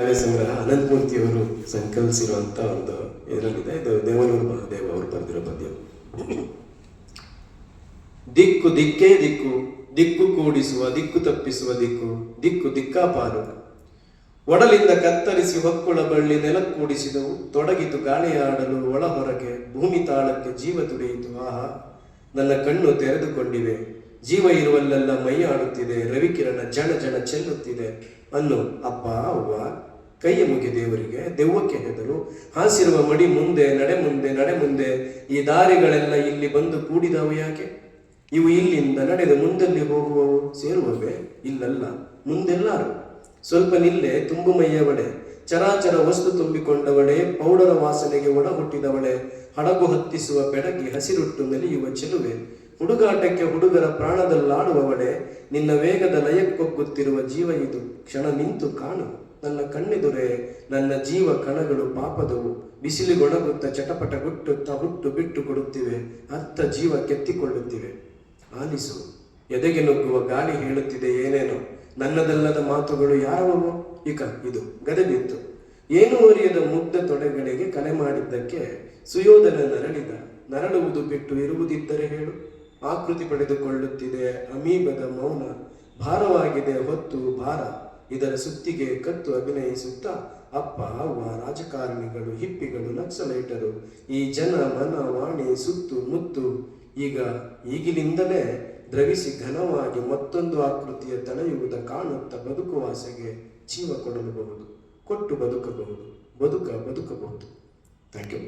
ಕಾರ್ಯ ಸಂಗ್ರಹ ಅನಂತಮೂರ್ತಿಯವರು ಸಂಕಲಿಸಿರುವಂತ ಒಂದು ಇದರಲ್ಲಿದೆ. ಇದು ದೇವನೂರು ಮಹಾದೇವ ಅವರು ಬರೆದಿರೋ ಪದ್ಯ. ದಿಕ್ಕು ದಿಕ್ಕೇ ದಿಕ್ಕು ದಿಕ್ಕು ಕೂಡಿಸುವ, ದಿಕ್ಕು ತಪ್ಪಿಸುವ ದಿಕ್ಕು ದಿಕ್ಕು ದಿಕ್ಕಾಪಾಲು. ಒಡಲಿಂದ ಕತ್ತರಿಸಿ ಹೊಕ್ಕುಳ ಬಳ್ಳಿ ನೆಲ ಕೂಡಿಸಿದವು ತೊಡಗಿತು ಗಾಳಿಯಾಡಲು ಒಳ ಹೊರಗೆ ಭೂಮಿ ತಾಳಕ್ಕೆ ಜೀವ ತುಡಿಯಿತು. ಆಹಾ, ನನ್ನ ಕಣ್ಣು ತೆರೆದುಕೊಂಡಿವೆ. ಜೀವ ಇರುವಲ್ಲೆಲ್ಲ ಮೈ ಆಡುತ್ತಿದೆ ರವಿಕಿರಣ ಜಣ ಜಣ ಚೆಲ್ಲುತ್ತಿದೆ. ಅನ್ನು, ಅಪ್ಪ, ಅವ್ವ ಕೈಯ ಮುಗಿ ದೇವರಿಗೆ, ದೆವ್ವಕ್ಕೆ ಹೆದರು ಹಾಸಿರುವ ಮಡಿ ಮುಂದೆ, ನಡೆ ಮುಂದೆ ನಡೆ ಮುಂದೆ, ಈ ದಾರಿಗಳೆಲ್ಲ ಇಲ್ಲಿ ಬಂದು ಕೂಡಿದವು ಯಾಕೆ? ಇವು ಇಲ್ಲಿಂದ ನಡೆದು ಮುಂದಲ್ಲಿ ಹೋಗುವವು ಸೇರುವವೇ ಇಲ್ಲಲ್ಲ, ಮುಂದೆಲ್ಲಾರು? ಸ್ವಲ್ಪ ನಿಲ್ಲೆ ತುಂಬು ಮೈಯವಡೆ ಚರಾಚರ ವಸ್ತು ತುಂಬಿಕೊಂಡವಳೆ, ಪೌಡರ ವಾಸನೆಗೆ ಒಡ ಹುಟ್ಟಿದವಳೆ ಹಡಗು ಹತ್ತಿಸುವ ಬೆಡಗಿ ಹಸಿರುಟ್ಟು ನಲಿಯುವ ಚೆಲುವೆ, ಹುಡುಗಾಟಕ್ಕೆ ಹುಡುಗರ ಪ್ರಾಣದಲ್ಲಾಡುವವಳೆ, ನಿನ್ನ ವೇಗದ ಲಯಕ್ಕೊಗ್ಗುತ್ತಿರುವ ಜೀವ ಇದು, ಕ್ಷಣ ನಿಂತು ಕಾಣು. ನನ್ನ ಕಣ್ಣೆದುರೆ ನನ್ನ ಜೀವ ಕಣಗಳು ಪಾಪದವು. ಬಿಸಿಲಿಗೊಣಗುತ್ತ ಚಟಪಟ ಗುಟ್ಟುತ್ತಾ ಹುಟ್ಟು ಬಿಟ್ಟು ಕೊಡುತ್ತಿವೆ. ಅರ್ಥ ಜೀವ ಕೆತ್ತಿಕೊಳ್ಳುತ್ತಿವೆ. ಆಲಿಸು, ಎದೆಗೆ ನುಗ್ಗುವ ಗಾಳಿ ಹೇಳುತ್ತಿದೆ ಏನೇನೋ. ನನ್ನದಲ್ಲದ ಮಾತುಗಳು ಯಾರವೋ ಇಕ, ಇದು, ಗದೆ ಏನು ಅರಿಯದ ಮುಗ್ಧ ತೊಡೆಗಳಿಗೆ ಕಲೆ ಮಾಡಿದ್ದಕ್ಕೆ ಸುಯೋಧನ ನರಳಿದ. ನರಳುವುದು ಬಿಟ್ಟು ಇರುವುದಿದ್ದರೆ ಹೇಳು. ಆಕೃತಿ ಪಡೆದುಕೊಳ್ಳುತ್ತಿದೆ ಅಮೀಬದ ಮೌನ. ಭಾರವಾಗಿದೆ ಹೊತ್ತು, ಭಾರ. ಇದರ ಸುತ್ತಿಗೆ ಕತ್ತು ಅಭಿನಯಿಸುತ್ತಾ, ಅಪ್ಪ, ಅವ್ವ, ರಾಜಕಾರಣಿಗಳು, ಹಿಪ್ಪಿಗಳು ನಕ್ಸಲೈಟರು, ಈ ಜನ ಮನ ವಾಣಿ ಸುತ್ತು, ಮುತ್ತು. ಈಗ ಈಗಿನಿಂದಲೇ ದ್ರವಿಸಿ ಘನವಾಗಿ ಮತ್ತೊಂದು ಆಕೃತಿಯ ತಳೆಯುವುದ ಕಾಣುತ್ತ ಬದುಕುವಾಸೆಗೆ ಜೀವ ಕೊಡಲಬಹುದು, ಕೊಟ್ಟು ಬದುಕಬಹುದು, ಬದುಕ ಬದುಕಬಹುದು. Thank you